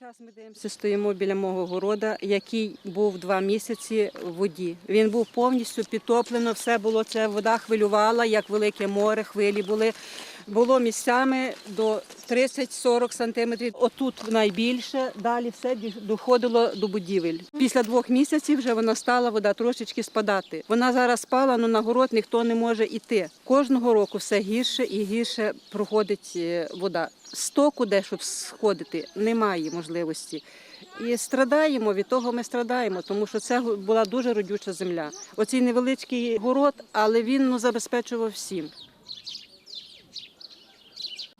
час ми дивимося, стоїмо біля мого города, який був два місяці в воді. Він був повністю підтоплено, все було це вода хвилювала, як велике море, хвилі були. Було місцями до 30-40 сантиметрів. Отут найбільше, далі все доходило до будівель. Після двох місяців вже вона стала вода трошечки спадати. Вона зараз спала, але на город ніхто не може йти. Кожного року все гірше і гірше проходить е, вода. Стоку, де щоб сходити, немає можливості. І страдаємо від того. Ми страдаємо, тому що це була дуже родюча земля. Оцей невеличкий город, але він ну, забезпечував всім.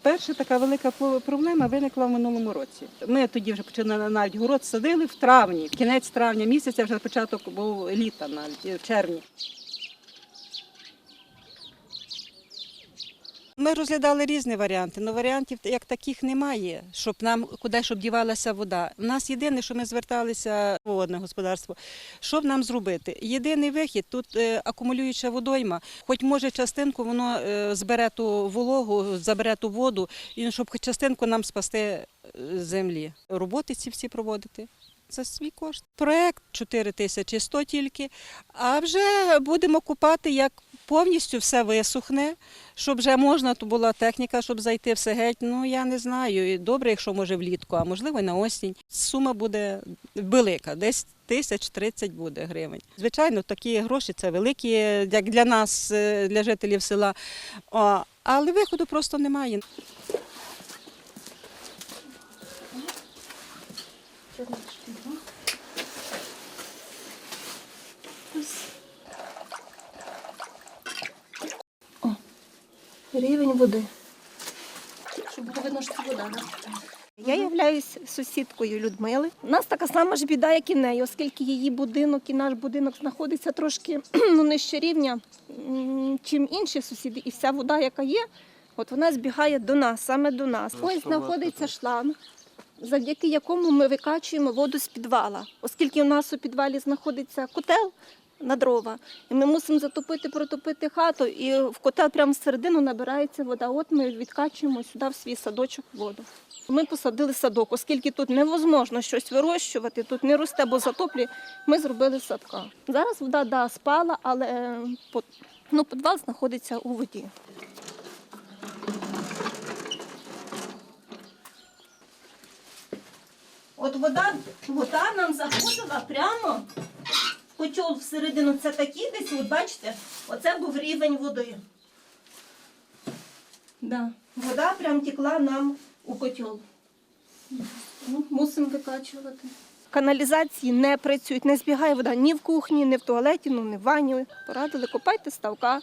Перша така велика проблема виникла в минулому році. Ми тоді вже починали навіть город садили в травні, кінець травня місяця, вже початок був літа, навіть в червні. Ми розглядали різні варіанти, але варіантів як таких немає, щоб нам куди щоб дівалася вода. У нас єдине, що ми зверталися в водне господарство. Що б нам зробити? Єдиний вихід тут е, акумулююча водойма, хоч може частинку воно е, збере ту вологу, забере ту воду, і щоб хоч частинку нам спасти е, землі. Роботи ці всі проводити. За свій кошт. Проект 4100 тільки, а вже будемо купати, як повністю все висохне, щоб вже можна, то була техніка, щоб зайти все геть. Ну я не знаю. Добре, якщо може влітку, а можливо і на осінь. Сума буде велика, десь тисяч тридцять буде гривень. Звичайно, такі гроші це великі, як для нас, е, для жителів села. Але виходу просто немає. Рівень води. Щоб було видно, що це вода. Да? Я являюсь сусідкою Людмили. У нас така сама ж біда, як і неї, оскільки її будинок і наш будинок знаходиться трошки ну, нижче рівня, чим інші сусіди, і вся вода, яка є, от вона збігає до нас, саме до нас. Ось знаходиться шланг, завдяки якому ми викачуємо воду з підвала, оскільки у нас у підвалі знаходиться котел. На дрова, і ми мусимо затопити, протопити хату, і в котел прямо всередину набирається вода. От ми відкачуємо сюди в свій садочок воду. Ми посадили садок, оскільки тут невозможно щось вирощувати, тут не росте, бо затоплює. Ми зробили садка. Зараз вода да, спала, але е, ну, підвал знаходиться у воді. От вода, вода нам заходила прямо в всередину. Це такі десь, от бачите, оце був рівень води. Да. Вода прям текла нам у котел. Ну, мусимо викачувати. Каналізації не працюють, не збігає вода ні в кухні, ні в туалеті, ну, ні в ванні. Порадили, копайте ставка.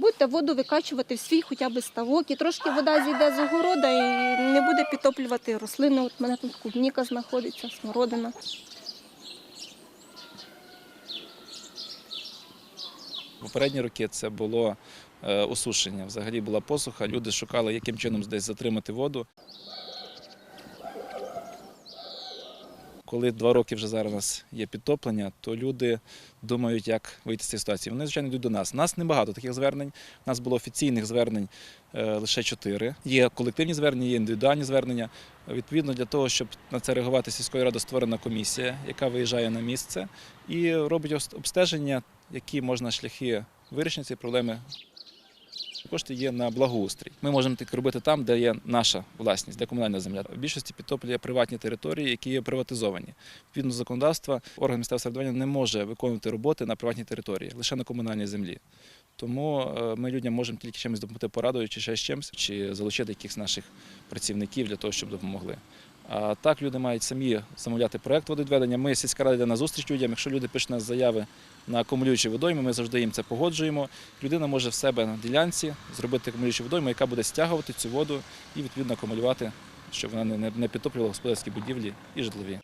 Будьте воду викачувати в свій хоча б ставок, і трошки вода зійде з огорода і не буде підтоплювати рослини. От в мене тут клубніка знаходиться, смородина. Попередні роки це було е, осушення. Взагалі була посуха. Люди шукали, яким чином десь затримати воду. Коли два роки вже зараз у нас є підтоплення, то люди думають, як вийти з цієї ситуації. Вони, звичайно, йдуть до нас. У нас небагато таких звернень. У нас було офіційних звернень е, лише чотири. Є колективні звернення, є індивідуальні звернення. Відповідно, для того, щоб на це реагувати, сільською радою створена комісія, яка виїжджає на місце і робить обстеження, які можна шляхи вирішення цієї проблеми. Кошти є на благоустрій. Ми можемо тільки робити там, де є наша власність, де комунальна земля. В більшості підтоплює приватні території, які є приватизовані. Відповідно законодавства, орган місцевого самоврядування не може виконувати роботи на приватній території, лише на комунальній землі. Тому е, ми людям можемо тільки чимось допомогти порадою, чи ще з чимось, чи залучити якихось наших працівників для того, щоб допомогли. Так люди мають самі замовляти проєкт водовідведення. Ми сільська рада йде на зустріч людям. Якщо люди пишуть нас заяви на акумулюючі водойми, ми завжди їм це погоджуємо. Людина може в себе на ділянці зробити акумулюючу водойму, яка буде стягувати цю воду і відповідно акумулювати, щоб вона не підтоплювала господарські будівлі і житлові.